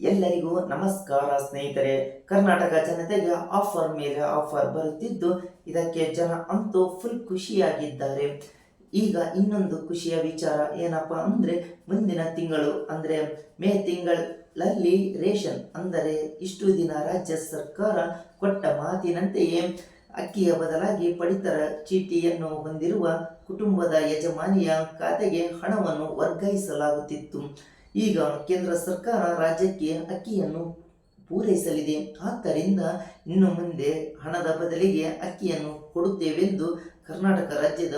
ಎಲ್ಲರಿಗೂ ನಮಸ್ಕಾರ ಸ್ನೇಹಿತರೆ. ಕರ್ನಾಟಕ ಜನತೆಗೆ ಆಫರ್ ಮೇಲೆ ಆಫರ್ ಬರುತ್ತಿದ್ದು, ಇದಕ್ಕೆ ಜನ ಅಂತೂ ಫುಲ್ ಖುಷಿಯಾಗಿದ್ದಾರೆ. ಈಗ ಇನ್ನೊಂದು ಖುಷಿಯ ವಿಚಾರ ಏನಪ್ಪಾ ಅಂದ್ರೆ, ಮುಂದಿನ ತಿಂಗಳು ಅಂದ್ರೆ ಮೇ ತಿಂಗಳಲ್ಲಿ ರೇಷನ್ ಅಂದರೆ ಇಷ್ಟು ದಿನ ರಾಜ್ಯ ಸರ್ಕಾರ ಕೊಟ್ಟ ಮಾತಿನಂತೆಯೇ ಅಕ್ಕಿಯ ಬದಲಾಗಿ ಪಡಿತರ ಚೀಟಿಯನ್ನು ಹೊಂದಿರುವ ಕುಟುಂಬದ ಯಜಮಾನಿಯ ಖಾತೆಗೆ ಹಣವನ್ನು ವರ್ಗಾಯಿಸಲಾಗುತ್ತಿತ್ತು. ಈಗ ಕೇಂದ್ರ ಸರ್ಕಾರ ರಾಜ್ಯಕ್ಕೆ ಅಕ್ಕಿಯನ್ನು ಪೂರೈಸಲಿದೆ. ಆದ್ದರಿಂದ ಇನ್ನು ಮುಂದೆ ಹಣದ ಬದಲಿಗೆ ಅಕ್ಕಿಯನ್ನು ಕೊಡುತ್ತೇವೆಂದು ಕರ್ನಾಟಕ ರಾಜ್ಯದ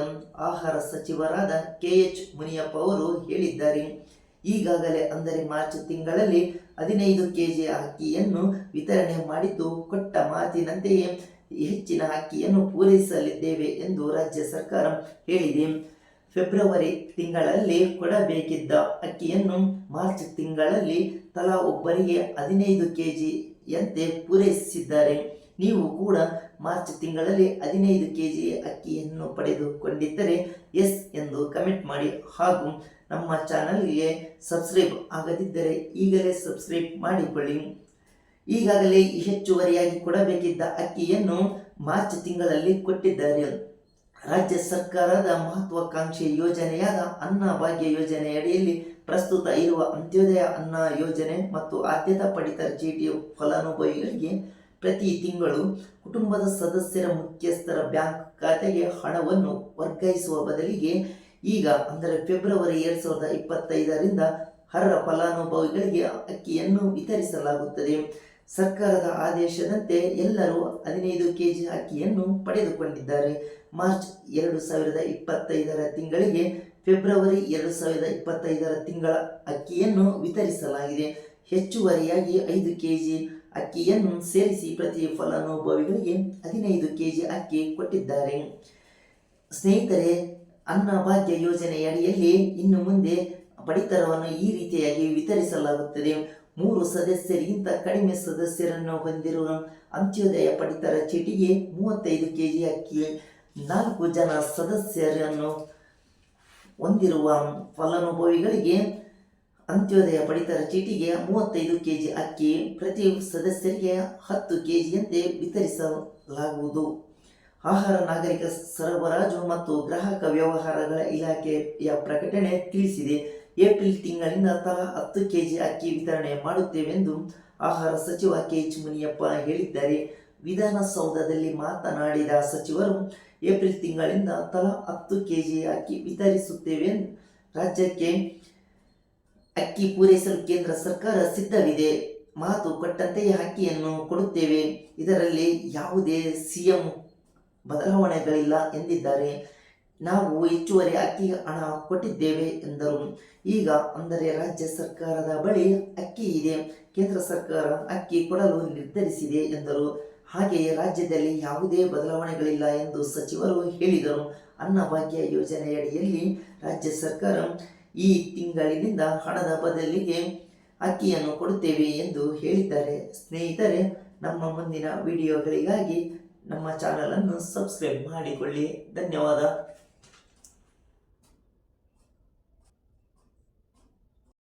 ಆಹಾರ ಸಚಿವರಾದ ಕೆ ಎಚ್ ಮುನಿಯಪ್ಪ ಅವರು ಹೇಳಿದ್ದಾರೆ. ಈಗಾಗಲೇ ಅಂದರೆ ಮಾರ್ಚ್ ತಿಂಗಳಲ್ಲಿ ಹದಿನೈದು ಕೆ ಜಿ ಅಕ್ಕಿಯನ್ನು ವಿತರಣೆ ಮಾಡಿದ್ದು ಕೊಟ್ಟ ಮಾತಿನಂತೆಯೇ ಹೆಚ್ಚಿನ ಅಕ್ಕಿಯನ್ನು ಪೂರೈಸಲಿದ್ದೇವೆ ಎಂದು ರಾಜ್ಯ ಸರ್ಕಾರ ಹೇಳಿದೆ. ಫೆಬ್ರವರಿ ತಿಂಗಳಲ್ಲಿ ಕೊಡಬೇಕಿದ್ದ ಅಕ್ಕಿಯನ್ನು ಮಾರ್ಚ್ ತಿಂಗಳಲ್ಲಿ ತಲಾ ಒಬ್ಬರಿಗೆ ಹದಿನೈದು ಕೆ ಜಿಯಂತೆ ಪೂರೈಸಿದ್ದಾರೆ. ನೀವು ಕೂಡ ಮಾರ್ಚ್ ತಿಂಗಳಲ್ಲಿ ಹದಿನೈದು ಕೆ ಜಿ ಅಕ್ಕಿಯನ್ನು ಪಡೆದುಕೊಂಡಿದ್ದರೆ ಎಸ್ ಎಂದು ಕಮೆಂಟ್ ಮಾಡಿ. ಹಾಗೂ ನಮ್ಮ ಚಾನಲ್ಗೆ ಸಬ್ಸ್ಕ್ರೈಬ್ ಆಗದಿದ್ದರೆ ಈಗಲೇ ಸಬ್ಸ್ಕ್ರೈಬ್ ಮಾಡಿಕೊಳ್ಳಿ. ಈಗಾಗಲೇ ಹೆಚ್ಚುವರಿಯಾಗಿ ಕೊಡಬೇಕಿದ್ದ ಅಕ್ಕಿಯನ್ನು ಮಾರ್ಚ್ ತಿಂಗಳಲ್ಲಿ ಕೊಟ್ಟಿದ್ದಾರೆ. ರಾಜ್ಯ ಸರ್ಕಾರದ ಮಹತ್ವಾಕಾಂಕ್ಷಿ ಯೋಜನೆಯಾದ ಅನ್ನ ಭಾಗ್ಯ ಯೋಜನೆಯಡಿಯಲ್ಲಿ ಪ್ರಸ್ತುತ ಇರುವ ಅಂತ್ಯೋದಯ ಅನ್ನ ಯೋಜನೆ ಮತ್ತು ಆದ್ಯತಾ ಪಡಿತರ ಚೀಟಿ ಫಲಾನುಭವಿಗಳಿಗೆ ಪ್ರತಿ ತಿಂಗಳು ಕುಟುಂಬದ ಸದಸ್ಯರ ಮುಖ್ಯಸ್ಥರ ಬ್ಯಾಂಕ್ ಖಾತೆಗೆ ಹಣವನ್ನು ವರ್ಗಾಯಿಸುವ ಬದಲಿಗೆ ಈಗ ಅಂದರೆ ಫೆಬ್ರವರಿ ಎರಡು ಸಾವಿರದ ಇಪ್ಪತ್ತೈದರಿಂದ ಅರ್ಹ ಫಲಾನುಭವಿಗಳಿಗೆ ಅಕ್ಕಿಯನ್ನು ವಿತರಿಸಲಾಗುತ್ತದೆ. ಸರ್ಕಾರದ ಆದೇಶದಂತೆ ಎಲ್ಲರೂ ಹದಿನೈದು ಕೆಜಿ ಅಕ್ಕಿಯನ್ನು ಪಡೆದುಕೊಂಡಿದ್ದಾರೆ. ಮಾರ್ಚ್ ಎರಡು ಸಾವಿರದ ಇಪ್ಪತ್ತೈದರ ತಿಂಗಳಿಗೆ ಫೆಬ್ರವರಿ ಎರಡು ಸಾವಿರದ ಇಪ್ಪತ್ತೈದರ ತಿಂಗಳ ಅಕ್ಕಿಯನ್ನು ವಿತರಿಸಲಾಗಿದೆ. ಹೆಚ್ಚುವರಿಯಾಗಿ ಐದು ಕೆಜಿ ಅಕ್ಕಿಯನ್ನು ಸೇರಿಸಿ ಪ್ರತಿ ಫಲಾನುಭವಿಗಳಿಗೆ ಹದಿನೈದು ಕೆಜಿ ಅಕ್ಕಿ ಕೊಟ್ಟಿದ್ದಾರೆ. ಸ್ನೇಹಿತರೆ ಅನ್ನಭಾಗ್ಯ ಯೋಜನೆಯಡಿಯಲ್ಲಿ ಇನ್ನು ಮುಂದೆ ಪಡಿತರವನ್ನು ಈ ರೀತಿಯಾಗಿ ವಿತರಿಸಲಾಗುತ್ತದೆ. ಮೂರು ಸದಸ್ಯರಿಗಿಂತ ಕಡಿಮೆ ಸದಸ್ಯರನ್ನು ಹೊಂದಿರುವ ಅಂತ್ಯೋದಯ ಪಡಿತರ ಚೀಟಿಗೆ ಮೂವತ್ತೈದು ಕೆಜಿ ಅಕ್ಕಿ ನಾಲ್ಕು ಜನ ಸದಸ್ಯರನ್ನು ಹೊಂದಿರುವ ಫಲಾನುಭವಿಗಳಿಗೆ ಅಂತ್ಯೋದಯ ಪಡಿತರ ಚೀಟಿಗೆ ಮೂವತ್ತೈದು ಕೆಜಿ ಅಕ್ಕಿ ಪ್ರತಿ ಸದಸ್ಯರಿಗೆ ಹತ್ತು ಕೆ ಜಿಯಂತೆ ವಿತರಿಸಲಾಗುವುದು. ಆಹಾರ, ನಾಗರಿಕ ಸರಬರಾಜು ಮತ್ತು ಗ್ರಾಹಕ ವ್ಯವಹಾರಗಳ ಇಲಾಖೆಯ ಪ್ರಕಟಣೆ ತಿಳಿಸಿದೆ. ಏಪ್ರಿಲ್ ತಿಂಗಳಿಂದ ತಲಾ ಹತ್ತು ಕೆಜಿ ಅಕ್ಕಿ ವಿತರಣೆ ಮಾಡುತ್ತೇವೆಂದು ಆಹಾರ ಸಚಿವ ಕೆ ಎಚ್ ಮುನಿಯಪ್ಪ ಹೇಳಿದ್ದಾರೆ. ವಿಧಾನಸೌಧದಲ್ಲಿ ಮಾತನಾಡಿದ ಸಚಿವರು, ಏಪ್ರಿಲ್ ತಿಂಗಳಿಂದ ತಲಾ ಹತ್ತು ಕೆಜಿ ಅಕ್ಕಿ ವಿತರಿಸುತ್ತೇವೆ ರಾಜ್ಯಕ್ಕೆ ಅಕ್ಕಿ ಪೂರೈಸಲು ಕೇಂದ್ರ ಸರ್ಕಾರ ಸಿದ್ಧವಿದೆ. ಮಾತು ಕೊಟ್ಟಂತೆಯೇ ಅಕ್ಕಿಯನ್ನು ಕೊಡುತ್ತೇವೆ. ಇದರಲ್ಲಿ ಯಾವುದೇ ಸಿಎಂ ಬದಲಾವಣೆಗಳಿಲ್ಲ ಎಂದಿದ್ದಾರೆ. ನಾವು ಹೆಚ್ಚುವರಿ ಅಕ್ಕಿ ಹಣ ಕೊಟ್ಟಿದ್ದೇವೆ ಎಂದರು. ಈಗ ಅಂದರೆ ರಾಜ್ಯ ಸರ್ಕಾರದ ಬಳಿ ಅಕ್ಕಿ ಇದೆ. ಕೇಂದ್ರ ಸರ್ಕಾರ ಅಕ್ಕಿ ಕೊಡಲು ನಿರ್ಧರಿಸಿದೆ ಎಂದರು. ಹಾಗೆಯೇ ರಾಜ್ಯದಲ್ಲಿ ಯಾವುದೇ ಬದಲಾವಣೆಗಳಿಲ್ಲ ಎಂದು ಸಚಿವರು ಹೇಳಿದರು. ಅನ್ನಭಾಗ್ಯ ಯೋಜನೆಯಡಿಯಲ್ಲಿ ರಾಜ್ಯ ಸರ್ಕಾರ ಈ ತಿಂಗಳಿನಿಂದ ಹಣದ ಬದಲಿಗೆ ಅಕ್ಕಿಯನ್ನು ಕೊಡುತ್ತೇವೆ ಎಂದು ಹೇಳಿದ್ದಾರೆ. ಸ್ನೇಹಿತರೆ, ನಮ್ಮ ಮುಂದಿನ ವಿಡಿಯೋಗಳಿಗಾಗಿ ನಮ್ಮ ಚಾನಲನ್ನು ಸಬ್ಸ್ಕ್ರೈಬ್ ಮಾಡಿಕೊಳ್ಳಿ. ಧನ್ಯವಾದ.